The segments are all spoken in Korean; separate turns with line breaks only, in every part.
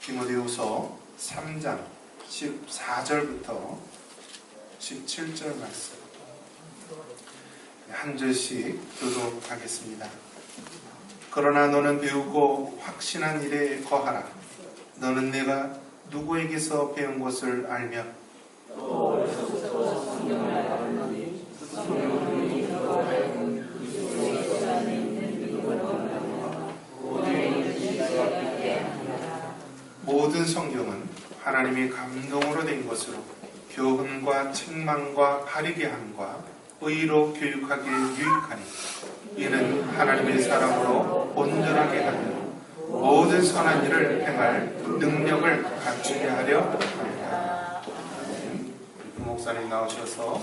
디모데후서 3장 14절부터 17절 말씀 한 절씩 교독하겠습니다. 그러나 너는 배우고 확신한 일에 거하라. 너는 내가 누구에게서 배운 것을 알며 모든 성경은 하나님의 감동으로 된 것으로 교훈과 책망과 바르게 함과 의로 교육하기 유익하니 이는 하나님의 사랑으로 온전하게 하며 모든 선한 일을 행할 능력을 갖추게 하려 합니다. 그 목사님 나오셔서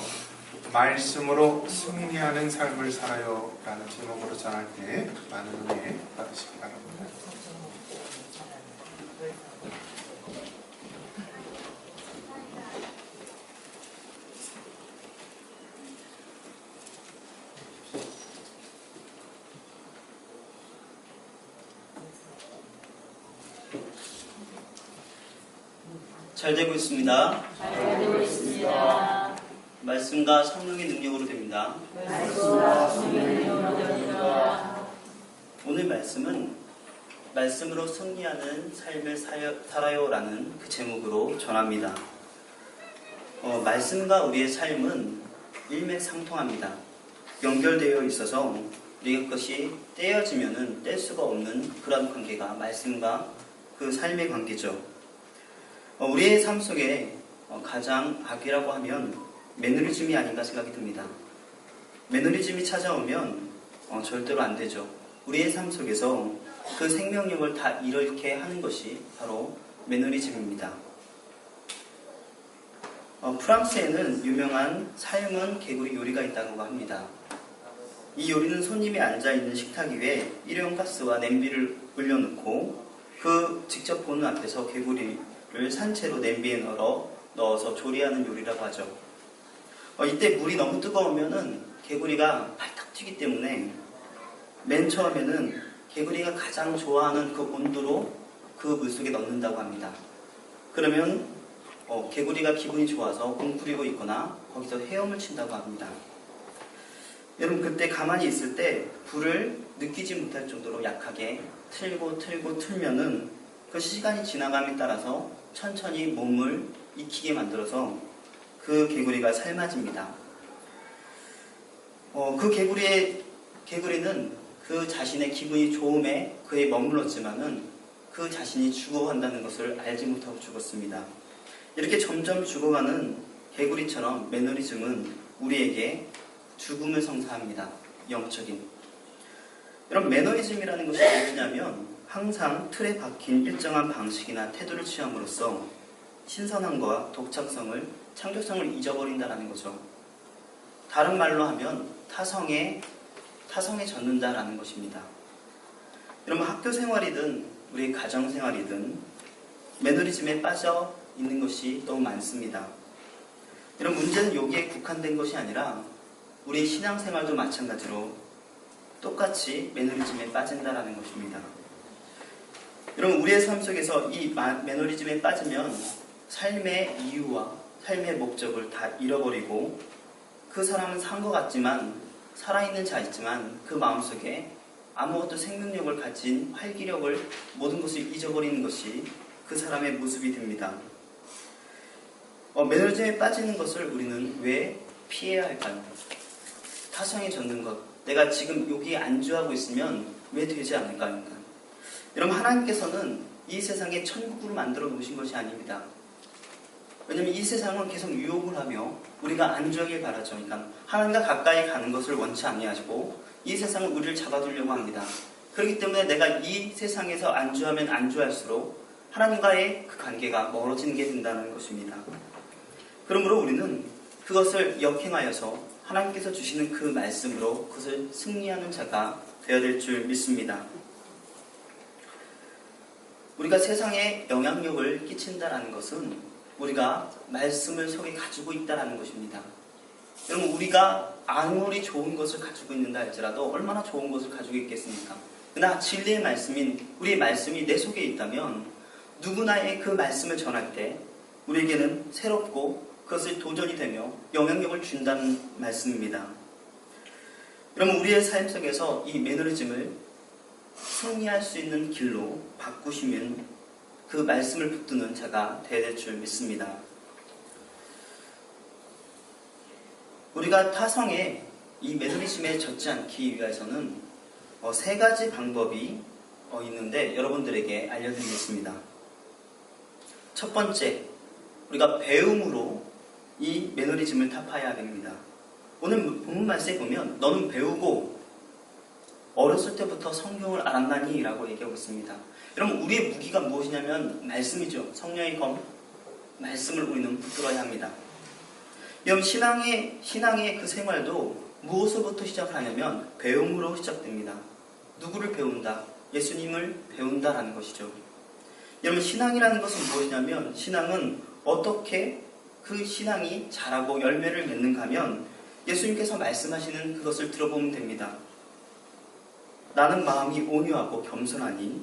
말씀으로 승리하는 삶을 살아요 라는 제목으로 전할 때 많은 은혜 받으시기 바랍니다.
잘 되고 있습니다.
잘 되고 있습니다.
말씀과 성령의 능력으로 됩니다.
말씀과 성령의 능력으로 됩니다.
오늘 말씀은 말씀으로 승리하는 삶을 살아요라는 그 제목으로 전합니다. 어, 말씀과 우리의 삶은 일맥상통합니다. 연결되어 있어서 우리가 그것이 떼어지면은 뗄 수가 없는 그런 관계가 말씀과 그 삶의 관계죠. 어, 우리의 삶 속에 어, 가장 악이라고 하면 매너리즘이 아닌가 생각이 듭니다. 매너리즘이 찾아오면 어, 절대로 안 되죠. 우리의 삶 속에서 그 생명력을 다 잃게 하는 것이 바로 매너리즘입니다. 어, 프랑스에는 유명한 삶은 개구리 요리가 있다고 합니다. 이 요리는 손님이 앉아있는 식탁 위에 일회용 가스와 냄비를 올려놓고 그 직접 보는 앞에서 개구리 를 산채로 냄비에 넣어 넣어서 조리하는 요리라고 하죠. 어, 이때 물이 너무 뜨거우면은 개구리가 팔딱 튀기 때문에 맨 처음에는 개구리가 가장 좋아하는 그 온도로 그 물속에 넣는다고 합니다. 그러면 어, 개구리가 기분이 좋아서 웅크리고 있거나 거기서 헤엄을 친다고 합니다. 여러분 그때 가만히 있을 때 불을 느끼지 못할 정도로 약하게 틀고 틀고 틀면은 그 시간이 지나감에 따라서 천천히 몸을 익히게 만들어서 그 개구리가 삶아집니다. 어, 그 개구리의 개구리는 그 자신의 기분이 좋음에 그에 머물렀지만은 그 자신이 죽어간다는 것을 알지 못하고 죽었습니다. 이렇게 점점 죽어가는 개구리처럼 매너리즘은 우리에게 죽음을 성사합니다. 영적인. 이런 매너리즘이라는 것이 무엇이냐면 항상 틀에 박힌 일정한 방식이나 태도를 취함으로써 신선함과 독창성을 창조성을 잊어버린다라는 거죠. 다른 말로 하면 타성에 타성에 젖는다라는 것입니다. 여러분 학교 생활이든 우리 가정 생활이든 매너리즘에 빠져 있는 것이 너무 많습니다. 이런 문제는 여기에 국한된 것이 아니라 우리 신앙생활도 마찬가지로 똑같이 매너리즘에 빠진다라는 것입니다. 여러분 우리의 삶 속에서 이 마- 매너리즘에 빠지면 삶의 이유와 삶의 목적을 다 잃어버리고 그 사람은 산 것 같지만 살아있는 자있지만 그 마음속에 아무것도 생명력을 가진 활기력을 모든 것을 잊어버리는 것이 그 사람의 모습이 됩니다. 어, 매너리즘에 빠지는 것을 우리는 왜 피해야 할까요? 타성에 젖는 것. 내가 지금 여기에 안주하고 있으면 왜 되지 않을까요? 여러분 하나님께서는 이 세상에 천국으로 만들어 놓으신 것이 아닙니다. 왜냐면 이 세상은 계속 유혹을 하며 우리가 안주하길 바라죠. 그러니까 하나님과 가까이 가는 것을 원치 아니하시고 이 세상은 우리를 잡아두려고 합니다. 그렇기 때문에 내가 이 세상에서 안주하면 안주할수록 하나님과의 그 관계가 멀어지는 게 된다는 것입니다. 그러므로 우리는 그것을 역행하여서 하나님께서 주시는 그 말씀으로 그것을 승리하는 자가 되어야 될 줄 믿습니다. 우리가 세상에 영향력을 끼친다라는 것은 우리가 말씀을 속에 가지고 있다라는 것입니다. 여러분 우리가 아무리 좋은 것을 가지고 있는다 할지라도 얼마나 좋은 것을 가지고 있겠습니까? 그러나 진리의 말씀인 우리의 말씀이 내 속에 있다면 누구나의 그 말씀을 전할 때 우리에게는 새롭고 그것을 도전이 되며 영향력을 준다는 말씀입니다. 그러면 우리의 삶 속에서 이 매너리즘을 승리할 수 있는 길로 바꾸시면 그 말씀을 붙드는 자가 되어야 될줄 믿습니다. 우리가 타성에 이 매너리즘에 젖지 않기 위해서는 어, 세 가지 방법이 어, 있는데 여러분들에게 알려드리겠습니다. 첫 번째, 우리가 배움으로 이 매너리즘을 타파해야 됩니다. 오늘 본문 말씀에 보면 너는 배우고 어렸을 때부터 성경을 알았나니? 라고 얘기하고 있습니다. 여러분, 우리의 무기가 무엇이냐면 말씀이죠. 성령의 검, 말씀을 우리는 붙들어야 합니다. 여러분, 신앙의, 신앙의 그 생활도 무엇으로부터 시작을 하냐면 배움으로 시작됩니다. 누구를 배운다? 예수님을 배운다라는 것이죠. 여러분, 신앙이라는 것은 무엇이냐면 신앙은 어떻게 그 신앙이 자라고 열매를 맺는가 하면 예수님께서 말씀하시는 그것을 들어보면 됩니다. 나는 마음이 온유하고 겸손하니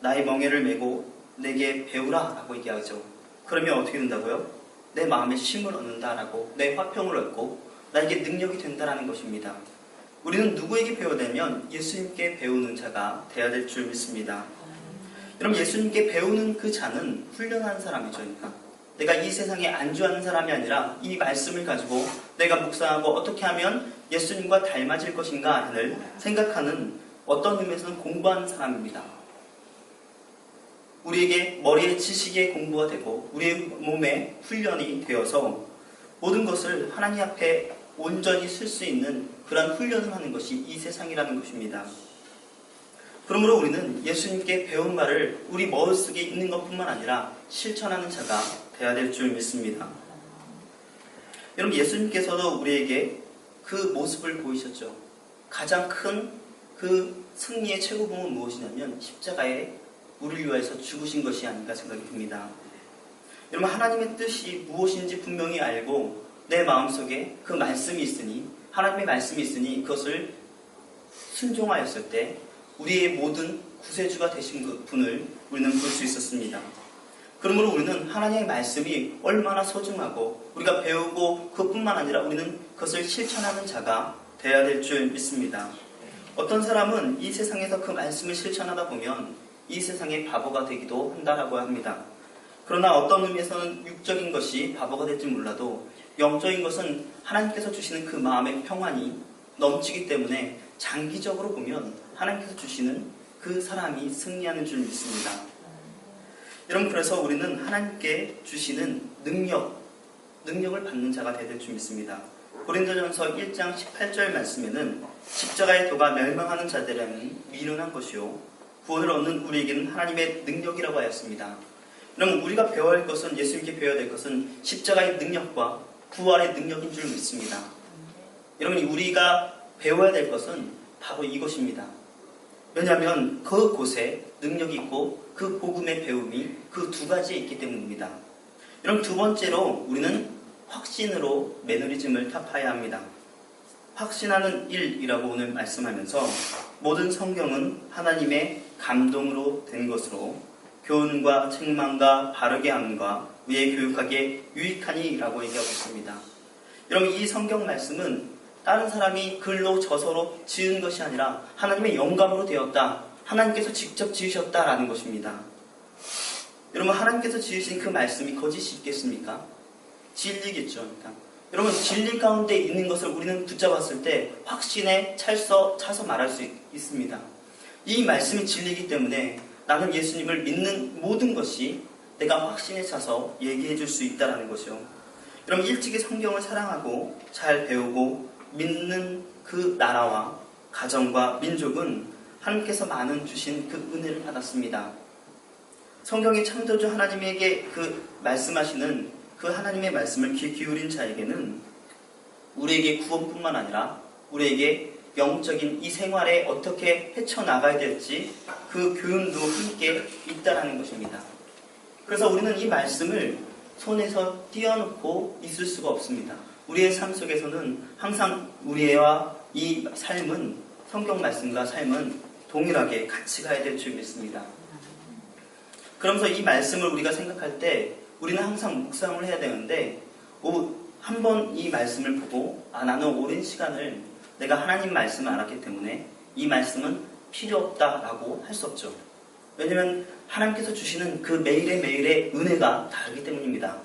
나의 멍에를 메고 내게 배우라 라고 얘기하죠. 그러면 어떻게 된다고요? 내 마음에 쉼을 얻는다라고 내 화평을 얻고 나에게 능력이 된다라는 것입니다. 우리는 누구에게 배워야 되면 예수님께 배우는 자가 되어야 될 줄 믿습니다. 여러분 예수님께 배우는 그 자는 훈련한 사람이죠. 그러니까 내가 이 세상에 안주하는 사람이 아니라 이 말씀을 가지고 내가 묵상하고 어떻게 하면 예수님과 닮아질 것인가를 생각하는 어떤 의미에서는 공부하는 사람입니다. 우리에게 머리에 지식의 공부가 되고 우리의 몸에 훈련이 되어서 모든 것을 하나님 앞에 온전히 쓸 수 있는 그런 훈련을 하는 것이 이 세상이라는 것입니다. 그러므로 우리는 예수님께 배운 말을 우리 머릿속에 있는 것뿐만 아니라 실천하는 자가 되어야 될 줄 믿습니다. 여러분 예수님께서도 우리에게 그 모습을 보이셨죠. 가장 큰 그 승리의 최고봉은 무엇이냐면 십자가에 우리를 위하여서 죽으신 것이 아닌가 생각이 듭니다. 여러분 하나님의 뜻이 무엇인지 분명히 알고 내 마음속에 그 말씀이 있으니 하나님의 말씀이 있으니 그것을 순종하였을 때 우리의 모든 구세주가 되신 그 분을 우리는 볼 수 있었습니다. 그러므로 우리는 하나님의 말씀이 얼마나 소중하고 우리가 배우고 그것뿐만 아니라 우리는 그것을 실천하는 자가 되어야 될 줄 믿습니다. 어떤 사람은 이 세상에서 그 말씀을 실천하다 보면 이 세상의 바보가 되기도 한다라고 합니다. 그러나 어떤 의미에서는 육적인 것이 바보가 될지 몰라도 영적인 것은 하나님께서 주시는 그 마음의 평안이 넘치기 때문에 장기적으로 보면 하나님께서 주시는 그 사람이 승리하는 줄 믿습니다. 여러분 그래서 우리는 하나님께 주시는 능력, 능력을 받는 자가 되야 될 줄 믿습니다. 고린도전서 1장 18절 말씀에는 십자가의 도가 멸망하는 자들에는 미련한 것이요 구원을 얻는 우리에게는 하나님의 능력이라고 하였습니다. 그럼 우리가 배워야 할 것은 예수님께 배워야 될 것은 십자가의 능력과 부활의 능력인 줄 믿습니다. 여러분 우리가 배워야 될 것은 바로 이것입니다. 왜냐하면 그 곳에 능력이 있고 그 복음의 배움이 그 두 가지에 있기 때문입니다. 여러분 두 번째로 우리는 확신으로 매너리즘을 타파해야 합니다. 확신하는 일이라고 오늘 말씀하면서 모든 성경은 하나님의 감동으로 된 것으로 교훈과 책망과 바르게 함과 위에 교육하기에 유익하니라고 얘기하고 있습니다. 여러분 이 성경 말씀은 다른 사람이 글로 저서로 지은 것이 아니라 하나님의 영감으로 되었다. 하나님께서 직접 지으셨다라는 것입니다. 여러분 하나님께서 지으신 그 말씀이 거짓이 있겠습니까? 진리겠죠. 그러니까. 여러분 진리 가운데 있는 것을 우리는 붙잡았을 때 확신에 찰서 차서 말할 수 있, 있습니다. 이 말씀이 진리이기 때문에 나는 예수님을 믿는 모든 것이 내가 확신에 차서 얘기해 줄 수 있다는 것이요. 여러분 일찍이 성경을 사랑하고 잘 배우고 믿는 그 나라와 가정과 민족은 하나님께서 많은 주신 그 은혜를 받았습니다. 성경의 창조주 하나님에게 그 말씀하시는 그 하나님의 말씀을 귀 기울인 자에게는 우리에게 구원뿐만 아니라 우리에게 영적인 이 생활에 어떻게 헤쳐나가야 될지 그 교훈도 함께 있다라는 것입니다. 그래서 우리는 이 말씀을 손에서 띄어놓고 있을 수가 없습니다. 우리의 삶 속에서는 항상 우리와 이 삶은 성경 말씀과 삶은 동일하게 같이 가야 될 줄 믿습니다. 그러면서 이 말씀을 우리가 생각할 때 우리는 항상 묵상을 해야 되는데 한 번 이 말씀을 보고 아 나는 오랜 시간을 내가 하나님 말씀을 알았기 때문에 이 말씀은 필요 없다라고 할 수 없죠. 왜냐하면 하나님께서 주시는 그 매일의 매일의 은혜가 다르기 때문입니다.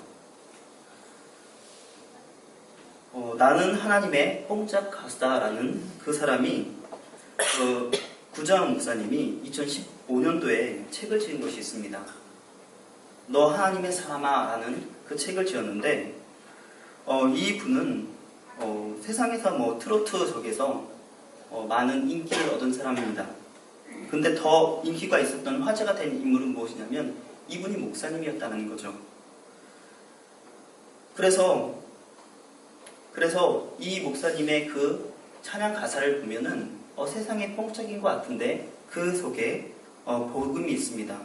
어, 나는 하나님의 뽕짝 가수다라는 그 사람이 어, 구자원 목사님이 2015년도에 책을 지은 것이 있습니다. 너 하나님의 사람아라는 그 책을 지었는데 어, 이 분은 어, 세상에서 뭐 트로트 적에서 어, 많은 인기를 얻은 사람입니다. 근데 더 인기가 있었던 화제가 된 인물은 무엇이냐면 이분이 목사님이었다는 거죠. 그래서 그래서 이 목사님의 그 찬양 가사를 보면은 어, 세상에 뻥짝인 것 같은데 그 속에 어, 복음이 있습니다.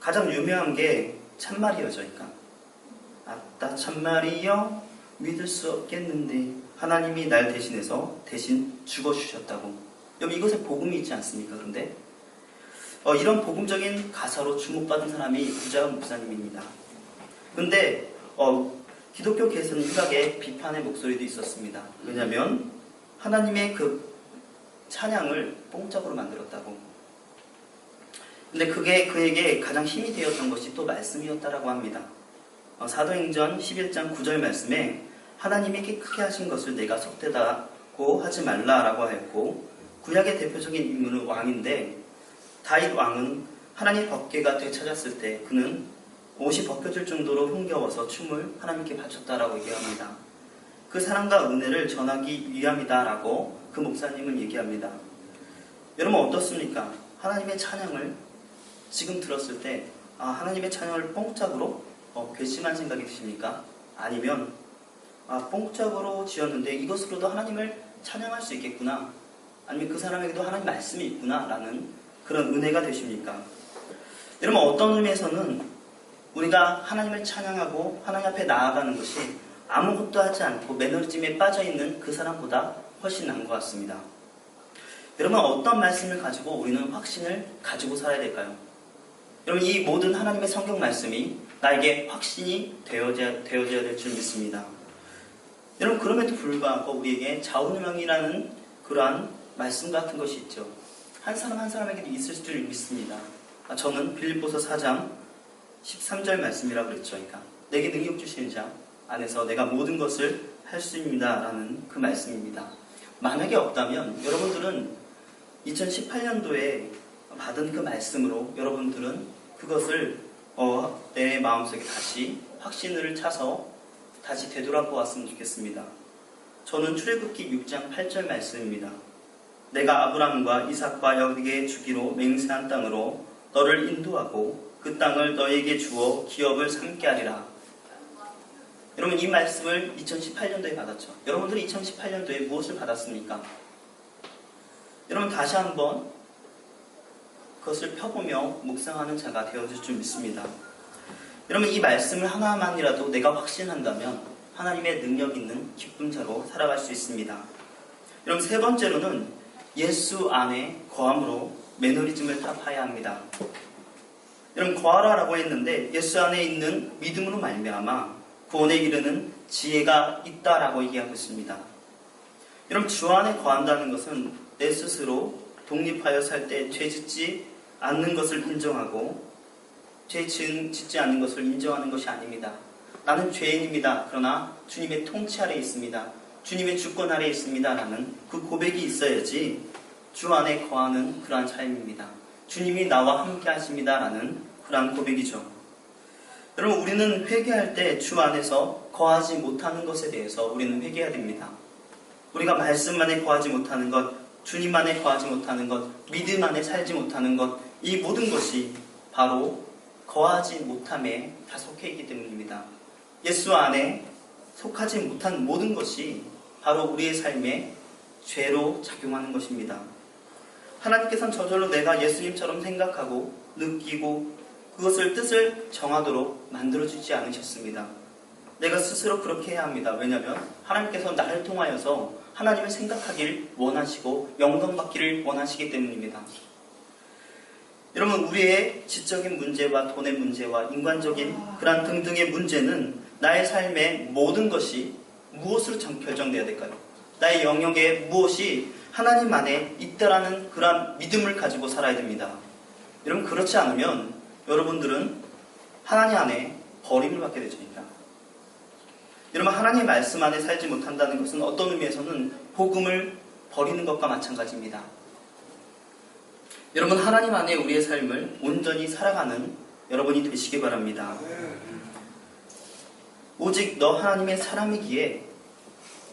가장 유명한 게 참말이어죠. 그러니까 아따 참말이여 믿을 수 없겠는데 하나님이 날 대신해서 대신 죽어주셨다고. 여러분 이것에 복음이 있지 않습니까? 그런데 어, 이런 복음적인 가사로 주목받은 사람이 구자원 목사님입니다. 근데 어, 기독교계에서는 일각의 비판의 목소리도 있었습니다. 왜냐하면 하나님의 그 찬양을 뽕짝으로 만들었다고. 근데 그게 그에게 가장 힘이 되었던 것이 또 말씀이었다라고 합니다. 어, 사도행전 11장 9절 말씀에 하나님이 깨끗게 하신 것을 내가 속되다고 하지 말라라고 하였고 구약의 대표적인 인물은 왕인데 다윗 왕은 하나님 법궤가 되찾았을 때 그는 옷이 벗겨질 정도로 흥겨워서 춤을 하나님께 바쳤다라고 얘기합니다. 그 사랑과 은혜를 전하기 위함이다라고 그 목사님은 얘기합니다. 여러분 어떻습니까? 하나님의 찬양을 지금 들었을 때 아, 하나님의 찬양을 뽕짝으로 어, 괘씸한 생각이 드십니까? 아니면 아, 뽕짝으로 지었는데 이것으로도 하나님을 찬양할 수 있겠구나. 아니면 그 사람에게도 하나님 말씀이 있구나 라는 그런 은혜가 되십니까? 여러분 어떤 의미에서는 우리가 하나님을 찬양하고 하나님 앞에 나아가는 것이 아무것도 하지 않고 매너리즘에 빠져 있는 그 사람보다 훨씬 나은 것 같습니다. 여러분 어떤 말씀을 가지고 우리는 확신을 가지고 살아야 될까요? 여러분 이 모든 하나님의 성경 말씀이 나에게 확신이 되어져야, 되어져야 될 줄 믿습니다. 여러분 그럼에도 불구하고 우리에게 좌우명이라는 그러한 말씀 같은 것이 있죠. 한 사람 한 사람에게도 있을 줄 믿습니다. 아, 저는 빌립보서 4장 13절 말씀이라고 그랬죠. 그러니까 내게 능력 주시는 자 안에서 내가 모든 것을 할 수 있습니다 라는 그 말씀입니다. 만약에 없다면 여러분들은 2018년도에 받은 그 말씀으로 여러분들은 그것을 어, 내 마음속에 다시 확신을 차서 다시 되돌아보았으면 좋겠습니다. 저는 출애굽기 6장 8절 말씀입니다. 내가 아브람과 이삭과 여기에 주기로 맹세한 땅으로 너를 인도하고 그 땅을 너에게 주어 기업을 삼게 하리라. 여러분 이 말씀을 2018년도에 받았죠. 여러분들이 2018년도에 무엇을 받았습니까? 여러분 다시 한번 그것을 펴보며 묵상하는 자가 되어질 줄 믿습니다. 여러분 이 말씀을 하나만이라도 내가 확신한다면 하나님의 능력 있는 기쁨 자로 살아갈 수 있습니다. 여러분 세 번째로는 예수 안에 거함으로 매너리즘을 타파해야 합니다. 여러분 거하라라고 했는데 예수 안에 있는 믿음으로 말미암아 구원에 이르는 지혜가 있다라고 얘기하고 있습니다. 여러분 주 안에 거한다는 것은 내 스스로 독립하여 살 때 죄짓지 않는 것을 인정하고 죄 짓지 않는 것을 인정하는 것이 아닙니다. 나는 죄인입니다. 그러나 주님의 통치 아래 있습니다. 주님의 주권 아래 있습니다. 라는 그 고백이 있어야지 주 안에 거하는 그러한 삶입니다. 주님이 나와 함께 하십니다. 라는 그러한 고백이죠. 여러분, 우리는 회개할 때 주 안에서 거하지 못하는 것에 대해서 우리는 회개해야 됩니다. 우리가 말씀 안에 거하지 못하는 것, 주님 안에 거하지 못하는 것, 믿음 안에 살지 못하는 것, 이 모든 것이 바로 거하지 못함에 다 속해 있기 때문입니다. 예수 안에 속하지 못한 모든 것이 바로 우리의 삶에 죄로 작용하는 것입니다. 하나님께서는 저절로 내가 예수님처럼 생각하고 느끼고 그것을 뜻을 정하도록 만들어주지 않으셨습니다. 내가 스스로 그렇게 해야 합니다. 왜냐하면 하나님께서 나를 통하여서 하나님을 생각하길 원하시고 영광받기를 원하시기 때문입니다. 여러분 우리의 지적인 문제와 돈의 문제와 인간적인 그러한 등등의 문제는 나의 삶의 모든 것이 무엇으로 정- 결정돼야 될까요? 나의 영역에 무엇이 하나님 안에 있다라는 그러한 믿음을 가지고 살아야 됩니다. 여러분 그렇지 않으면 여러분들은 하나님 안에 버림을 받게 되십니다. 여러분 하나님의 말씀 안에 살지 못한다는 것은 어떤 의미에서는 복음을 버리는 것과 마찬가지입니다. 여러분 하나님 안에 우리의 삶을 온전히 살아가는 여러분이 되시기 바랍니다. 오직 너 하나님의 사람이기에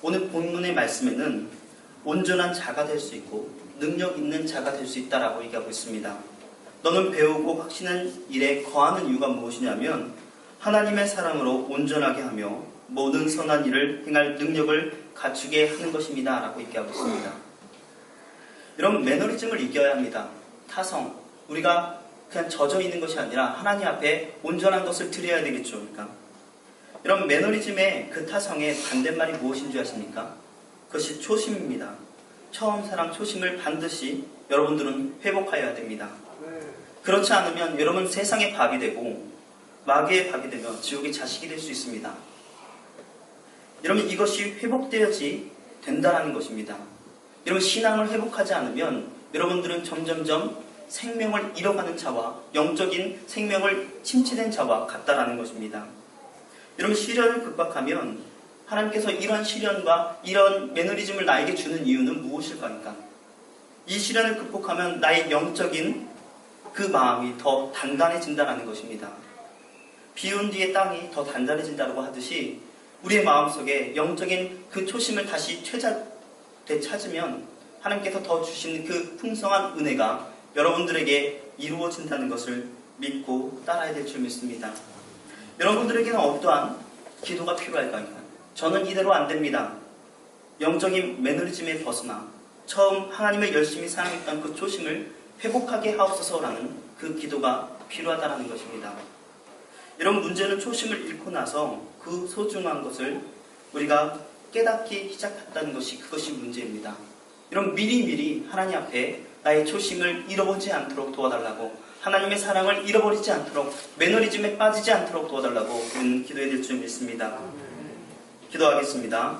오늘 본문의 말씀에는 온전한 자가 될 수 있고 능력 있는 자가 될 수 있다라고 얘기하고 있습니다. 너는 배우고 확신한 일에 거하는 이유가 무엇이냐면 하나님의 사랑으로 온전하게 하며 모든 선한 일을 행할 능력을 갖추게 하는 것입니다. 라고 얘기하고 있습니다. 여러분 매너리즘을 이겨야 합니다. 타성 우리가 그냥 젖어 있는 것이 아니라 하나님 앞에 온전한 것을 드려야 되겠죠. 그러니까 여러분 매너리즘의 그 타성의 반대말이 무엇인 줄 아십니까? 그것이 초심입니다. 처음 사랑 초심을 반드시 여러분들은 회복하여야 됩니다. 그렇지 않으면 여러분 세상의 밥이 되고 마귀의 밥이 되며 지옥의 자식이 될 수 있습니다. 여러분 이것이 회복되어지 된다라는 것입니다. 여러분 신앙을 회복하지 않으면 여러분들은 점점점 생명을 잃어가는 자와 영적인 생명을 침체된 자와 같다라는 것입니다. 여러분 시련을 극복하면 하나님께서 이런 시련과 이런 매너리즘을 나에게 주는 이유는 무엇일까니까? 이 시련을 극복하면 나의 영적인 그 마음이 더 단단해진다는 것입니다. 비운 뒤에 땅이 더 단단해진다고 하듯이 우리의 마음속에 영적인 그 초심을 다시 되찾, 되찾으면 하나님께서 더 주시는 그 풍성한 은혜가 여러분들에게 이루어진다는 것을 믿고 따라야 될 줄 믿습니다. 여러분들에게는 어떠한 기도가 필요할까요? 저는 이대로 안 됩니다. 영적인 매너리즘에 벗어나 처음 하나님을 열심히 사랑했던 그 초심을 회복하게 하옵소서라는 그 기도가 필요하다는 것입니다. 여러분 문제는 초심을 잃고 나서 그 소중한 것을 우리가 깨닫기 시작했다는 것이 그것이 문제입니다. 여러분 미리미리 하나님 앞에 나의 초심을 잃어보지 않도록 도와달라고 하나님의 사랑을 잃어버리지 않도록 매너리즘에 빠지지 않도록 도와달라고 기도해야 될 줄 믿습니다. 기도하겠습니다.